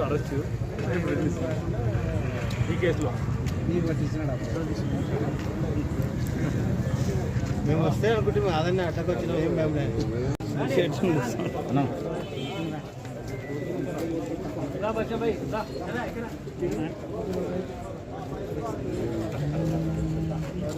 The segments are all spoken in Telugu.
అరెస్ట్ ఈ కేసులో మేము వస్తే అనుకుంటే అదన్నీ అడ్డకు వచ్చిన ఏం మేము లేదు ఏ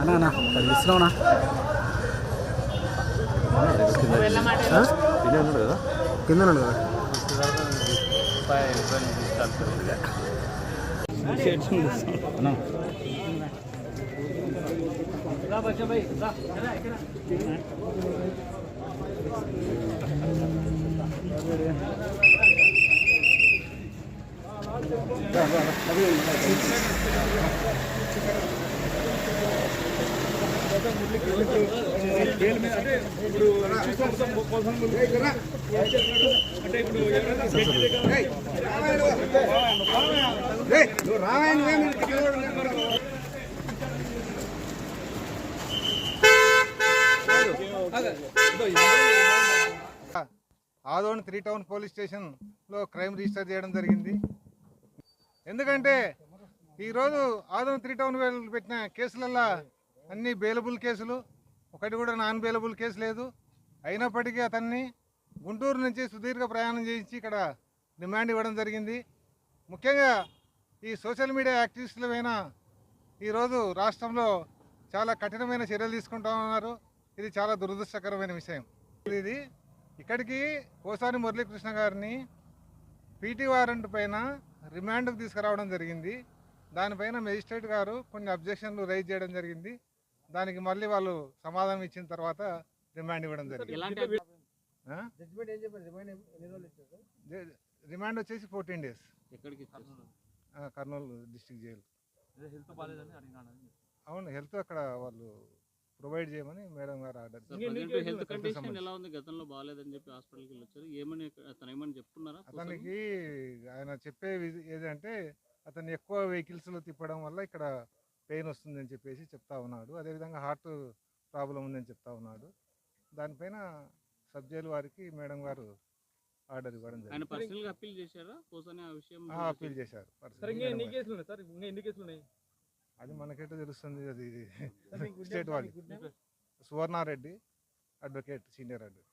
అన్నా అన్నా కలిస్తున్నావునా కింద ఉన్నాడు కదా? ఆదోని త్రీ టౌన్ పోలీస్ స్టేషన్లో క్రైమ్ రిజిస్టర్ చేయడం జరిగింది. ఎందుకంటే ఈరోజు ఆదం త్రీ టౌన్ వేలు పెట్టిన కేసులల్లో అన్ని బెయిలబుల్ కేసులు. ఒకటి కూడా నాన్ బెయిలబుల్ కేసు లేదు. అయినప్పటికీ అతన్ని గుంటూరు నుంచి సుదీర్ఘ ప్రయాణం చేయించి ఇక్కడ డిమాండ్ ఇవ్వడం జరిగింది. ముఖ్యంగా ఈ సోషల్ మీడియా యాక్టివిస్టులమైన ఈరోజు రాష్ట్రంలో చాలా కఠినమైన చర్యలు తీసుకుంటామన్నారు ఇది చాలా దురదృష్టకరమైన విషయం. ఇది ఇక్కడికి కోసాని మురళీకృష్ణ గారిని పీటీ వారెంట్ పైన రిమాండ్కు తీసుకురావడం జరిగింది. దానిపైన మెజిస్ట్రేట్ గారు కొన్ని అబ్జెక్షన్లు రైజ్ చేయడం జరిగింది. దానికి మళ్ళీ వాళ్ళు సమాధానం ఇచ్చిన తర్వాత రిమాండ్ ఇవ్వడం జరిగింది. రిమైండ్ వచ్చేసి fourteen days? Kurnool district jail. అవును హెల్త్ అక్కడ వాళ్ళు ప్రొవైడ్ చేయమని మేడం గారు ఆర్డర్ హెల్త్ కండిషన్. ఎలా ఉంది? గతంలో బాగాలేదని చెప్పి హాస్పిటల్కి వెళ్ళి వచ్చారు. ఏమని అతను ఏమని చెప్తున్నారా అతనికి ఆయన చెప్పే విధి ఏదంటే అతను ఎక్కువ వెహికల్స్లో తిప్పడం వల్ల ఇక్కడ పెయిన్ వస్తుందని చెప్పేసి చెప్తా ఉన్నాడు. అదేవిధంగా హార్ట్ ప్రాబ్లం ఉందని చెప్తా ఉన్నాడు. దానిపైన సబ్ జైలు వారికి మేడం గారు ఆర్డర్ ఇవ్వడం ఆయన జరిగింది. అప్పీల్ చేశారా? కోసని ఆ విషయం ఆ, అప్పీల్ చేశారు. సార్ ఇంకా ఎన్ని మేడం గారు. కేసులు ఉన్నాయి? అది మనకైతే తెలుస్తుంది అది స్టేట్ వాళ్ళు? Suvarna Reddy advocate senior advocate.